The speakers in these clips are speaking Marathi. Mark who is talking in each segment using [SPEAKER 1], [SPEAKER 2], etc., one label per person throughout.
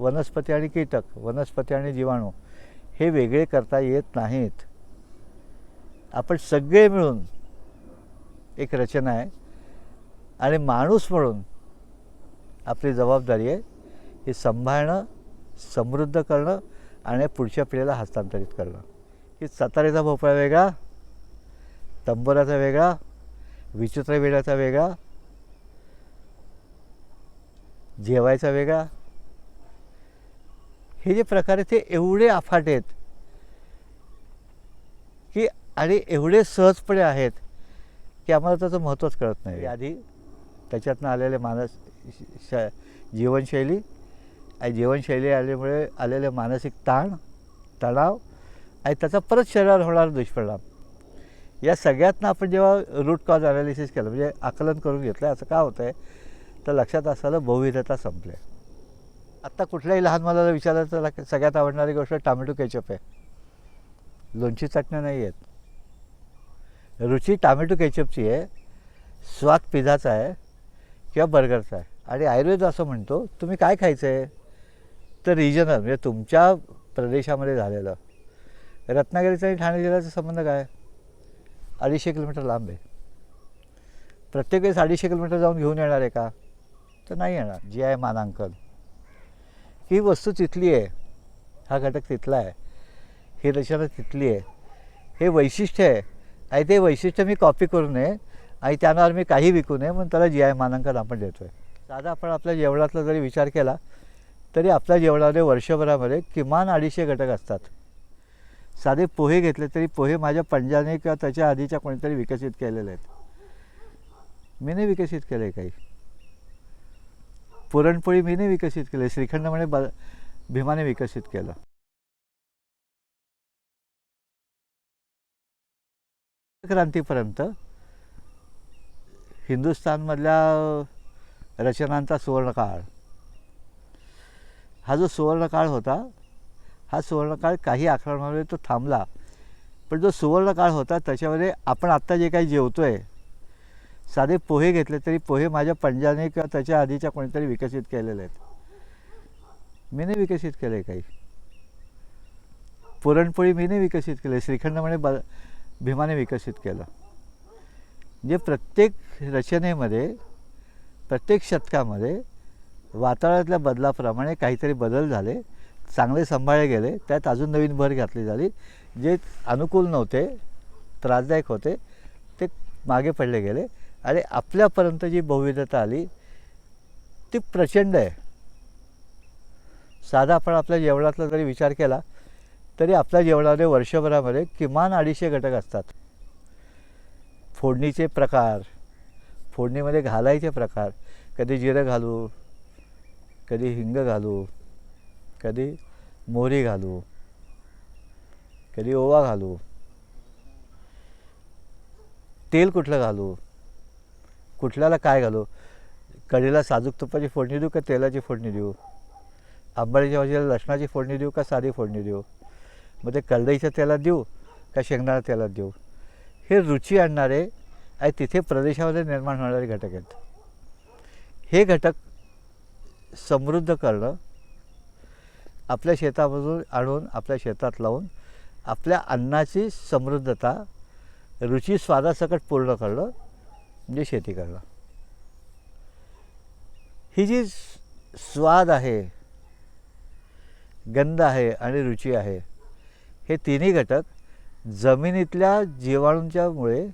[SPEAKER 1] वनस्पती आणि कीटक वनस्पती आणि जीवाणू हे वेगळे करता येत नाहीत. आपण सगळे मिळून एक रचना आहे. आणि माणूस म्हणून आपली जबाबदारी आहे ही सांभाळणं समृद्ध करणं आणि पुढच्या पिढीला हस्तांतरित करणं. की साताऱ्याचा भोपळा वेगळा तंबोराचा वेगळा विचित्र वेड्याचा वेगळा जेवायचा वेगळा हे जे प्रकार आहेत ते एवढे अफाट आहेत की आणि एवढे सहजपणे आहेत की आम्हाला त्याचं महत्त्वच कळत नाही. आधी त्याच्यातनं आलेले मानस श जीवनशैली आणि जीवनशैली आल्यामुळे आलेले मानसिक ताण तणाव आणि त्याचा परत शरीरावर होणारा दुष्परिणाम. या सगळ्यातनं आपण जेव्हा रूट कॉज अनालिसिस केलं म्हणजे आकलन करून घेतलं असं का होतं आहे तर लक्षात असताना बहुविधता संपले. आत्ता कुठल्याही लहान मुलाला विचारलं तर सगळ्यात आवडणारी गोष्ट टामॅटो केचप आहे. लोणची चटण्या नाही आहेत. रुची टामॅटो केचपची आहे स्वाद पिझ्झाचा आहे किंवा बर्गरचा आहे. आणि आयुर्वेद असं म्हणतो तुम्ही काय खायचं आहे तर रिजनल म्हणजे तुमच्या प्रदेशामध्ये झालेलं. रत्नागिरीचा आणि ठाणे जिल्ह्याचा संबंध काय? अडीचशे किलोमीटर लांब आहे. प्रत्येक वेळेस अडीचशे किलोमीटर जाऊन घेऊन येणार आहे का? तर नाही येणार. जी आहे मानांकन. ही वस्तू तिथली आहे. हा घटक तिथला आहे. ही रचना तिथली आहे. हे वैशिष्ट्य आहे. आणि ते वैशिष्ट्य मी कॉपी करू नये. आणि त्यानावर मी काही विकू नये. म्हणून त्याला जी आय मानांकन आपण देतो आहे साधा आपण आपल्या जेवणातला जरी विचार केला तरी आपल्या जेवणामध्ये वर्षभरामध्ये किमान अडीचशे घटक असतात. साधे पोहे घेतले तरी पोहे माझ्या पंजाने किंवा त्याच्या आधीच्या कोणीतरी विकसित केलेले आहेत. मी नाही विकसित केलं आहे काही. पुरणपोळी मीने विकसित केली श्रीखंड म्हणे ब भीमाने विकसित केलं. क्रांतीपर्यंत हिंदुस्थानमधल्या रचनांचा सुवर्णकाळ. हा जो सुवर्णकाळ होता हा सुवर्णकाळ काही आक्रमणामध्ये तो थांबला. पण जो सुवर्णकाळ होता त्याच्यामध्ये आपण आत्ता जे काही जेवतो आहे साधे पोहे घेतले तरी पोहे माझ्या पंजाने किंवा त्याच्या आधीच्या कोणीतरी विकसित केलेले आहेत. मी नाही विकसित केलं आहे काही. पुरणपोळी मी नाही विकसित केली श्रीखंड म्हणे ब भीमाने विकसित केलं. म्हणजे प्रत्येक रचनेमध्ये प्रत्येक शतकामध्ये वातावरणातल्या बदलाप्रमाणे काहीतरी बदल झाले चांगले सांभाळले गेले त्यात अजून नवीन भर घातली झाली. जे अनुकूल नव्हते त्रासदायक होते ते मागे पडले गेले. आणि आपल्यापर्यंत जी बहुविधता आली ती प्रचंड आहे. साधा आपण आपल्या जेवणातला जरी विचार केला तरी आपल्या जेवणामध्ये वर्षभरामध्ये किमान अडीचशे घटक असतात. फोडणीचे प्रकार फोडणीमध्ये घालायचे प्रकार कधी जिरं घालू कधी हिंग घालू कधी मोहरी घालू कधी ओवा घालू तेल कुठलं घालू कुठल्याला काय घालू? कढीला साजूक तुपाची फोडणी देऊ का तेलाची फोडणी देऊ? आंबाडीच्या भाजीला लसणाची फोडणी देऊ का साधी फोडणी देऊ? मग ते कलदईच्या तेलात देऊ का शेंगदाणा तेलात देऊ? हे रुची आणणारे आणि तिथे प्रदेशामध्ये निर्माण होणारे घटक आहेत. हे घटक समृद्ध करणं आपल्या शेतामधून आणून आपल्या शेतात लावून आपल्या अन्नाची समृद्धता रुची स्वादासकट पूर्ण करणं म्हणजे शेती करणं ही जी स्वाद आहे गंध आहे आणि रुची आहे हे तिन्ही घटक जमिनीतल्या जीवाणूंच्यामुळे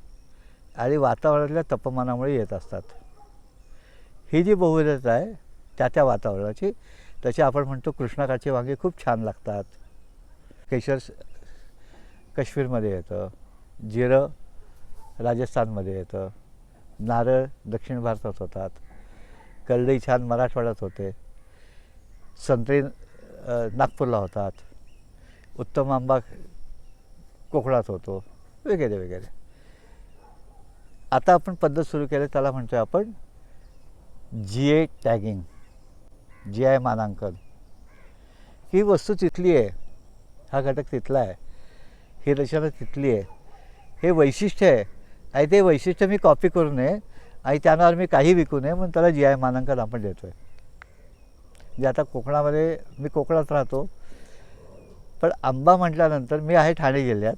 [SPEAKER 1] आणि वातावरणातल्या तापमानामुळे येत असतात. ही जी बहुविधता आहे त्या त्या वातावरणाची तशी आपण म्हणतो कृष्णाकाठची वांगे खूप छान लागतात. केशर काश्मीरमध्ये येतं जिरं राजस्थानमध्ये येतं. नारळ दक्षिण भारतात होतात. करडई छान मराठवाड्यात होते. संत्री नागपूरला होतात. उत्तम आंबा कोकणात होतो. वगैरे वगैरे. आता आपण पद्धत सुरू केली त्याला म्हणतो आपण जी ए टॅगिंग जी आय मानांकन. ही वस्तू तिथली आहे. हा घटक तिथला आहे. ही रचना तिथली आहे. हे वैशिष्ट्य आहे. आणि ते वैशिष्ट्य मी कॉपी करू नये. आणि त्यानावर मी काही विकू नये म्हणून त्याला जी आय मानांकन आपण देतो आहे जे आता कोकणामध्ये मी कोकणात राहतो. पण आंबा म्हटल्यानंतर मी आहे ठाणे जिल्ह्यात.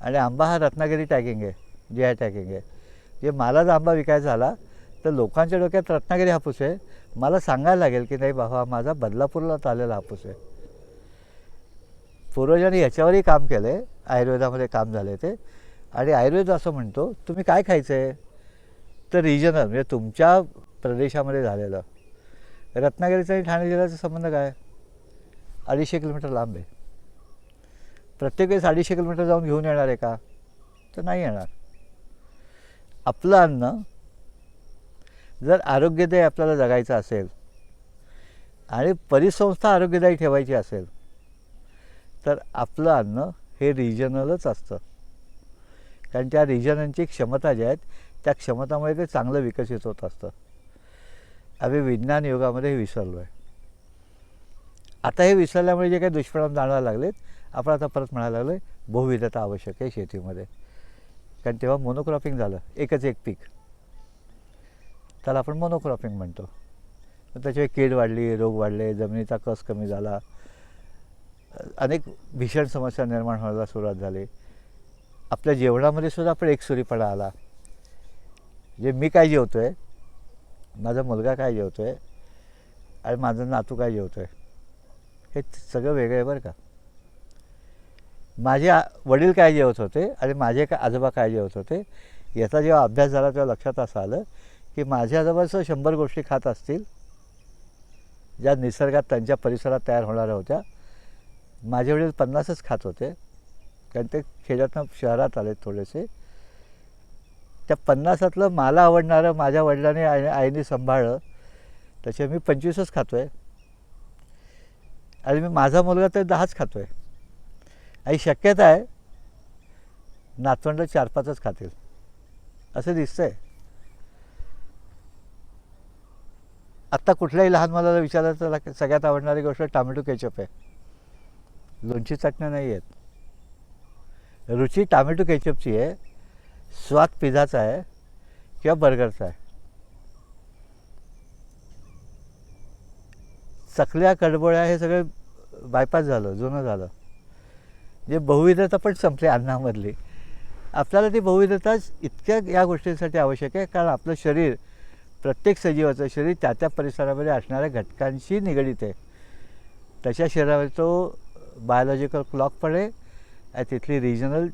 [SPEAKER 1] आणि आंबा हा रत्नागिरी टॅगिंग आहे जी आय टॅगिंग आहे. जे मला जर आंबा विकायचा झाला तर लोकांच्या डोक्यात रत्नागिरी हापूस आहे. मला सांगायला लागेल की नाही बाबा माझा बदलापूरला आलेला हापूस आहे. पूर्वजांनी याच्यावरही काम केलं आहे आयुर्वेदामध्ये काम झालं आहे ते. आणि आयुर्वेद असं म्हणतो तुम्ही काय खायचं आहे तर रिजनल म्हणजे तुमच्या प्रदेशामध्ये झालेलं. रत्नागिरीचा आणि ठाणे जिल्ह्याचा संबंध काय? अडीचशे किलोमीटर लांब आहे. प्रत्येक वेळेस अडीचशे किलोमीटर जाऊन घेऊन येणार आहे का? तर नाही येणार. आपलं अन्न जर आरोग्यदायी आपल्याला जगायचं असेल आणि परिसंस्था आरोग्यदायी ठेवायची असेल तर आपलं अन्न हे रिजनलच असतं. कारण त्या रिजनांची क्षमता ज्या आहेत त्या क्षमतामुळे ते चांगलं विकसित होत असतं. आम्ही विज्ञान युगामध्ये हे विसरलो आहे आता हे विसरल्यामुळे जे काही दुष्परिणाम जाणवायला लागलेत आपण आता परत म्हणायला लागलो आहे बहुविधता आवश्यक आहे शेतीमध्ये. कारण तेव्हा मोनोक्रॉपिंग झालं एकच एक पीक. त्याला आपण मोनोक्रॉपिंग म्हणतो. तर कीड वाढली रोग वाढले जमिनीचा कस कमी झाला. अनेक भीषण समस्या निर्माण व्हायला सुरुवात झाली. आपल्या जेवणामध्ये सुद्धा आपण एकसुरीपणा आला. जे मी काय जेवतो आहे माझा मुलगा काय जेवतो आहे आणि माझा नातू काय जेवतो आहे हे सगळं वेगळं आहे बरं का? माझे वडील काय जेवत होते आणि माझे काय आजोबा काय जेवत होते याचा जेव्हा अभ्यास झाला तेव्हा लक्षात असं आलं की माझ्या आजोबाचं शंभर गोष्टी खात असतील ज्या निसर्गात त्यांच्या परिसरात तयार होणाऱ्या होत्या माझे वडील पन्नासच खात होते. कारण ते खेड्यातनं शहरात आले थोडेसे. त्या पन्नासातलं मला आवडणारं माझ्या वडिलांनी आई आईने सांभाळलं त्याचे मी पंचवीसच खातो आहे आणि मी माझा मुलगा तर दहाच खातो आहे आणि शक्यता आहे नातवंड चार पाचच खातील. असं दिसतंय. आत्ता कुठल्याही लहान मुलाला विचारलं तर सगळ्यात आवडणारी गोष्ट टामॅटो केचप आहे. लोणची चटण्या नाही आहेत. रुची टामॅटो केचपची आहे स्वाद पिझ्झाचा आहे किंवा बर्गरचा आहे. चकल्या कडबोळ्या हे सगळं बायपास झालं जुनं झालं. जे बहुविधता पण संपली अन्नामधली. आपल्याला ती बहुविधता इतक्या या गोष्टींसाठी आवश्यक आहे कारण आपलं शरीर प्रत्येक सजीवाचं शरीर त्या त्या परिसरामध्ये असणाऱ्या घटकांशी निगडीत आहे. त्याच्या शरीरामध्ये तो बायोलॉजिकल क्लॉक पण आहे तिथली रिजनल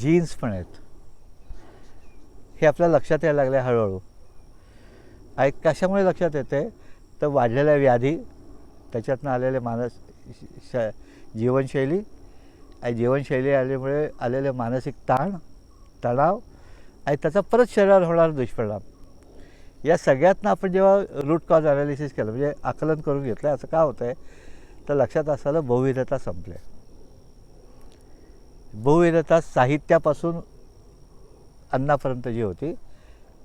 [SPEAKER 1] जीन्स पण आहेत. हे आपल्या लक्षात यायला लागलं आहे हळूहळू आहे कशामुळे लक्षात येते तर वाढलेल्या व्याधी त्याच्यातनं आलेले मानस श जीवनशैली. आणि जीवनशैली आल्यामुळे आलेले मानसिक ताण तणाव आणि त्याचा परत शरीरावर होणारा दुष्परिणाम. या सगळ्यातनं आपण जेव्हा रूट कॉज अनालिसिस केलं म्हणजे आकलन करून घेतलं असं का होतं आहे तर लक्षात असायला बहुविधता संपल्या बहुविधता साहित्यापासून अन्नापर्यंत जी होती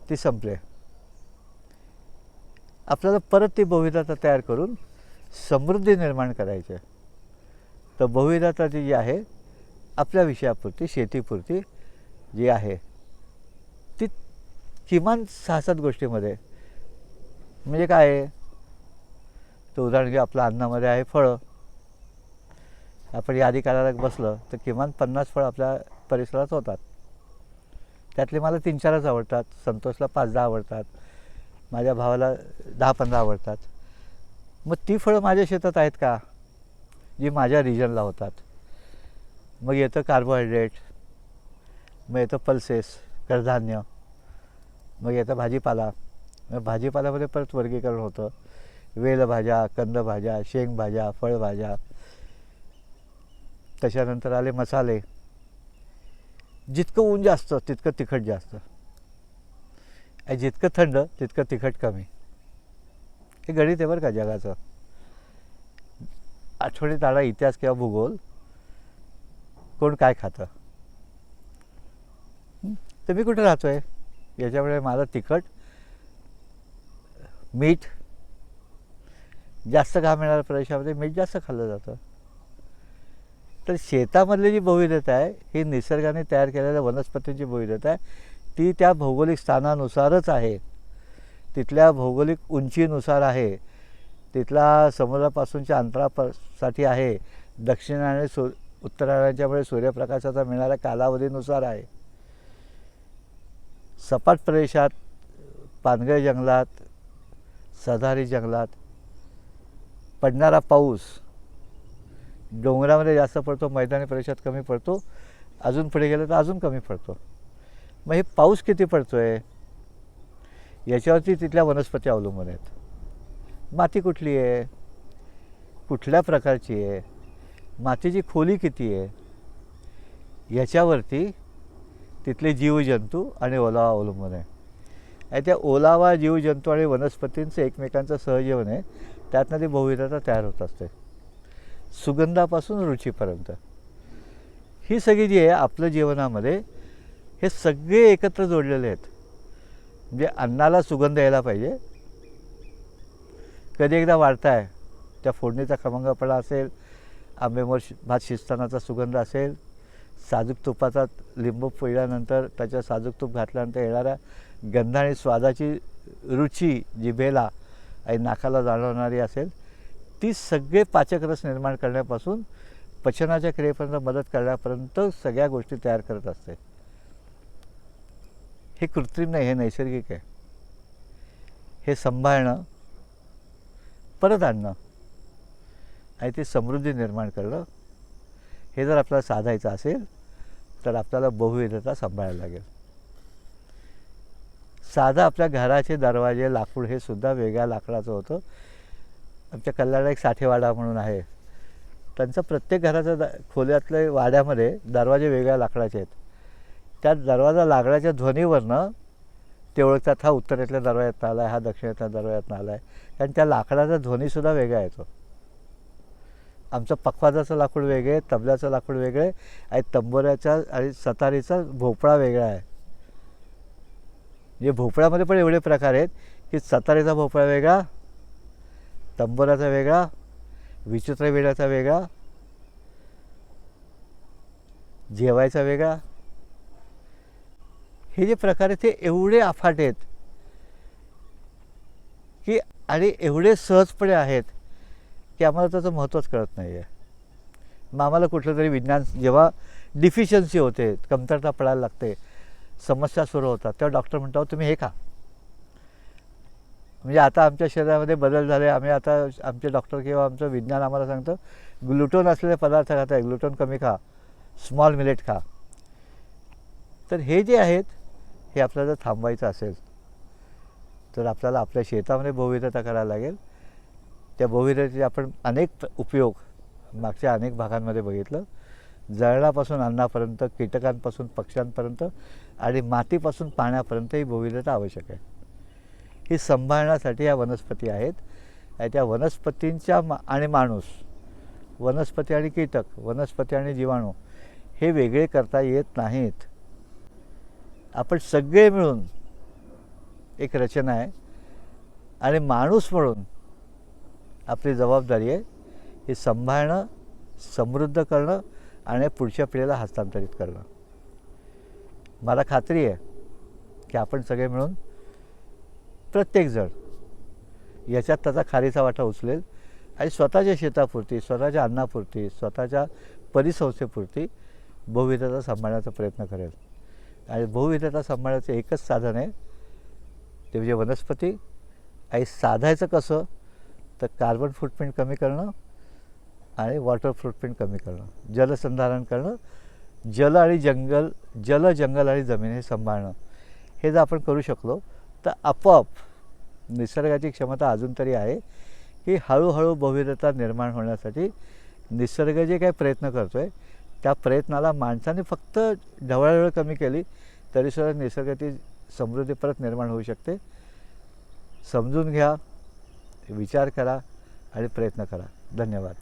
[SPEAKER 1] ती संपले. आपल्याला परत ती बहुविधता तयार करून समृद्धी निर्माण करायची तर बहुविधता ती जी आहे आपल्या विषयापुरती शेतीपुरती जी आहे ती किमान सहा सात गोष्टीमध्ये म्हणजे काय आहे? तर उदाहरण घेऊ आपल्या अन्नामध्ये आहे फळं. आपण यादी करायला बसलं तर किमान पन्नास फळं आपल्या परिसरात होतात. त्यातले मला तीन चारच आवडतात. संतोषला पाच दहा आवडतात. माझ्या भावाला दहा पंधरा आवडतात. मग ती फळं माझ्या शेतात आहेत का? जी माझ्या रिजनला होतात. मग येतं कार्बोहायड्रेट मग येतं पल्सेस कडधान्य मग येतं भाजीपाला. मग भाजीपाल्यामध्ये परत वर्गीकरण होतं. वेलभाज्या कंदभाज्या शेंगभाज्या फळभाज्या त्याच्यानंतर आले मसाले. जितकं ऊन जास्त तितकं तिखट जास्त. आणि जितकं थंड तितकं तिखट कमी. हे गणित आहे बरं का जगाचं. आठवडे ताडा इतिहास किंवा भूगोल. कोण काय खातं? तर मी कुठे राहतो आहे याच्यामुळे मला तिखट मीठ जास्त घाम येणाऱ्या प्रदेशामध्ये मीठ जास्त खाल्लं जातं. तर शेतामधली जी बहुविधता आहे ही निसर्गाने तयार केलेल्या वनस्पतींची बहुविधता आहे. ती त्या भौगोलिक स्थानानुसारच आहे. तिथल्या भौगोलिक उंचीनुसार आहे. तिथला समुद्रापासूनच्या अंतरासाठी आहे. दक्षिणाने सू उत्तरायणाच्यामुळे सूर्यप्रकाशाचा मिळणाऱ्या कालावधीनुसार आहे. सपाट प्रदेशात पानगळ जंगलात सदारी जंगलात पडणारा पाऊस डोंगरामध्ये जास्त पडतो मैदानी प्रदेशात कमी पडतो अजून पुढे गेलं तर अजून कमी पडतो. मग हे पाऊस किती पडतो आहे याच्यावरती तिथल्या वनस्पती अवलंबून आहेत. माती कुठली आहे? कुठल्या प्रकारची आहे? मातीची खोली किती आहे? याच्यावरती तिथले जीवजंतू आणि ओलावा अवलंबून आहे. आणि त्या ओलावा जीवजंतू आणि वनस्पतींचं एकमेकांचं सहजीवन आहे. त्यातनं ती बहुविधता तयार होत असते. सुगंधापासून रुचीपर्यंत ही सगळी जी आहे आपलं जीवनामध्ये हे सगळे एकत्र जोडलेले आहेत. म्हणजे अन्नाला सुगंध यायला पाहिजे. कधी एकदा वाढताय त्या फोडणीचा खमंगपणा असेल आंबेमोर भात शिजतानाचा सुगंध असेल साजूक तुपाचा लिंबू पिळल्यानंतर त्याच्या साजूक तूप घातल्यानंतर येणाऱ्या गंध आणि स्वादाची रुची जिभेला आणि नाकाला जाणवणारी असेल ती सगळे पाचकरस निर्माण करण्यापासून पचनाच्या क्रियेपर्यंत मदत करण्यापर्यंत सगळ्या गोष्टी तयार करत असते. हे कृत्रिम नाही हे नैसर्गिक आहे. हे सांभाळणं परत आणणं आणि ती समृद्धी निर्माण करणं हे जर आपल्याला साधायचं असेल तर आपल्याला बहुविधता सांभाळायला लागेल. साधा आपल्या घराचे दरवाजे लाकूड हे सुद्धा वेगळ्या लाकडाचं होतं. आमच्या कल्याणला एक साठेवाडा म्हणून आहे. त्यांचं प्रत्येक घराचं द खोल्यातले वाड्यामध्ये दरवाजे वेगळ्या लाकडाचे आहेत. त्या दरवाजा लाकडाच्या ध्वनीवरनं ते ओळखतात हा उत्तरेतल्या दरवाज्यातनं आला आहे हा दक्षिणेतल्या दरवाज्यातनं आला आहे कारण त्या लाकडाचा ध्वनीसुद्धा वेगळा येतो. आमचं पखवाजाचं लाकूड वेगळे आहे तबल्याचं लाकूड वेगळं आहे आणि तंबोऱ्याचा आणि सतारीचा भोपळा वेगळा आहे. म्हणजे भोपळ्यामध्ये पण एवढे प्रकार आहेत की सतारीचा भोपळा वेगळा तंबोऱ्याचा वेगळा विचित्र वेळाचा वेगळा जेवायचा वेगळा. हे जे प्रकार आहेत ते एवढे अफाट आहेत की आणि एवढे सहजपणे आहेत की आम्हाला त्याचं महत्त्वच कळत नाही आहे मग आम्हाला कुठलं तरी विज्ञान जेव्हा डिफिशियन्सी होते कमतरता पडायला लागते समस्या सुरू होतात तेव्हा डॉक्टर म्हणतात तुम्ही हे खा. म्हणजे आता आमच्या शरीरामध्ये बदल झाले. आम्ही आता आमचे डॉक्टर किंवा आमचं विज्ञान आम्हाला सांगतं ग्लुटोन असलेले पदार्थ खाता ग्लुटोन कमी खा स्मॉल मिलेट खा. तर हे जे आहेत हे आपल्याला थांबवायचं असेल तर आपल्याला आपल्या शेतामध्ये बहुविधता करायला लागेल. त्या बहुविधतेचे आपण अनेक उपयोग मागच्या अनेक भागांमध्ये बघितलं. जळणापासून अन्नापर्यंत कीटकांपासून पक्ष्यांपर्यंत आणि मातीपासून पाण्यापर्यंत ही बहुविधता आवश्यक आहे. ही सांभाळण्यासाठी या वनस्पती आहेत. आणि त्या वनस्पतींच्या मा आणि माणूस वनस्पती आणि कीटक वनस्पती आणि जीवाणू हे वेगळे करता येत नाहीत. आपण सगळे मिळून एक रचना आहे. आणि माणूस म्हणून आपली जबाबदारी आहे ही सांभाळणं समृद्ध करणं आणि पुढच्या पिढीला हस्तांतरित करणं. मला खात्री आहे की आपण सगळे मिळून प्रत्येकजण. याच्यात त्याचा खारीचा वाटा उचलेल. आणि स्वतःच्या शेतापुरती स्वतःच्या अन्नापुरती स्वतःच्या परिसंस्थेपुरती बहुविधता सांभाळण्याचा प्रयत्न करेल. आणि बहुविधता सांभाळण्याचं एकच साधन आहे ते म्हणजे वनस्पती. आणि साधायचं कसं? तर कार्बन फुटप्रिंट कमी करणं आणि वॉटर फुटप्रिंट कमी करणं. जलसंधारण करणं. जल आणि जंगल जल जंगल आणि जमीन हे सांभाळणं. हे जर आपण करू शकलो तर आपोआप निसर्गाची क्षमता अजून तरी आहे की हळूहळू बहुविधता निर्माण होण्यासाठी निसर्ग जे काही प्रयत्न करतो आहे त्या प्रयत्नाला माणसाने फक्त ढवळाढवळ कमी केली तरीसुद्धा निसर्गाची समृद्धी परत निर्माण होऊ शकते. समजून घ्या विचार करा आणि प्रयत्न करा. धन्यवाद.